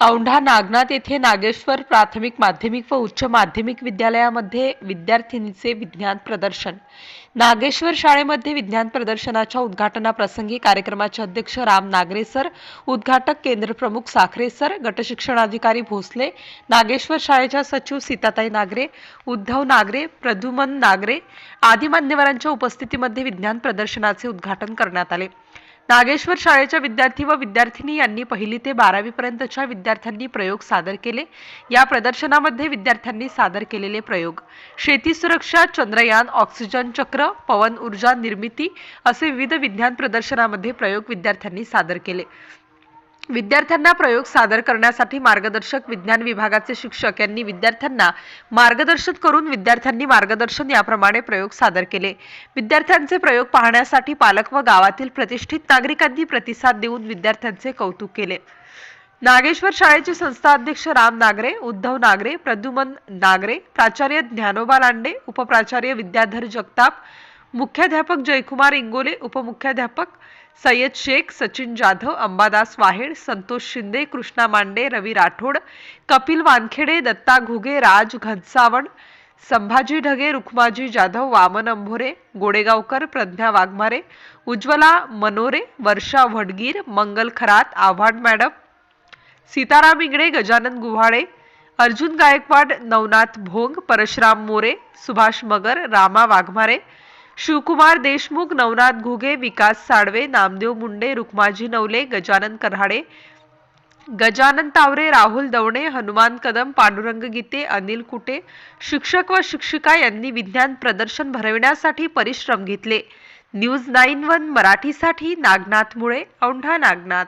औंढा नागनाथ येथे नागेश्वर प्राथमिक माध्यमिक व उच्च माध्यमिक विद्यालयामध्ये विद्यार्थिनीचे विज्ञान प्रदर्शन. नागेश्वर शाळेमध्ये विज्ञान प्रदर्शनाच्या उद्घाटनाप्रसंगी कार्यक्रमाचे अध्यक्ष राम नागरे सर उद्घाटक केंद्र प्रमुख साखरे सर गटशिक्षणाधिकारी भोसले नागेश्वर शाळेच्या सचिव सीताताई नागरे उद्धव नागरे प्रद्युमन नागरे आदी मान्यवरांच्या उपस्थितीमध्ये विज्ञान प्रदर्शनाचे उद्घाटन करण्यात आले. नागेश्वर शाळेच्या विद्यार्थी व विद्यार्थिनी यांनी पहिली ते बारावी पर्यंतच्या विद्यार्थ्यांनी प्रयोग सादर केले. या प्रदर्शनामध्ये विद्यार्थ्यांनी सादर केलेले प्रयोग शेती सुरक्षा चंद्रयान ऑक्सिजन चक्र पवन ऊर्जा निर्मिती असे विविध विज्ञान प्रदर्शनामध्ये प्रयोग विद्यार्थ्यांनी सादर केले. विद्यार्थ्यांना प्रयोग सादर करण्यासाठी मार्गदर्शक विज्ञान विभागाचे शिक्षक यांनी विद्यार्थ्यांना मार्गदर्शन करून विद्यार्थ्यांनी मार्गदर्शन याप्रमाणे प्रयोग सादर केले. विद्यार्थ्यांचे प्रयोग पाहण्यासाठी पालक व गावातील प्रतिष्ठित नागरिकांनी प्रतिसाद देऊन विद्यार्थ्यांचे कौतुक केले. नागेश्वर शाळेचे संस्था अध्यक्ष राम नागरे उद्धव नागरे प्रद्युमन नागरे प्राचार्य ज्ञानोबा लांडे उपप्राचार्य विद्याधर जगताप मुख्याध्यापक जयकुमार इंगोले उपमुख्याध्यापक सय्यद शेख सचिन जाधव अंबादास वाहेड संतोष शिंदे कृष्णा मांडे रवी राठोड कपिल वानखेडे दत्ता घुगे राज घनसावण संभाजी ढगे रुखमाजी जाधव वामन अंभोरे गोडेगावकर प्रज्ञा वाघमारे उज्ज्वला मनोरे वर्षा वडगीर मंगल खरात आव्हाड मॅडम सीताराम इंगडे गजानन गुव्हाळे अर्जुन गायकवाड नवनाथ भोंग परशुराम मोरे सुभाष मगर रामा वाघमारे शिवकुमार देशमुख नवनाथ घुगे विकास साळवे नामदेव मुंडे रुक्माजी नवले गजानन कऱ्हाडे गजानन तावरे राहुल दवणे हनुमान कदम पांडुरंग गीते अनिल कुटे शिक्षक व शिक्षिका यांनी विज्ञान प्रदर्शन भरविण्यासाठी परिश्रम घेतले. न्यूज नाईन वन मराठीसाठी नागनाथ मुळे औंढा नागनाथ.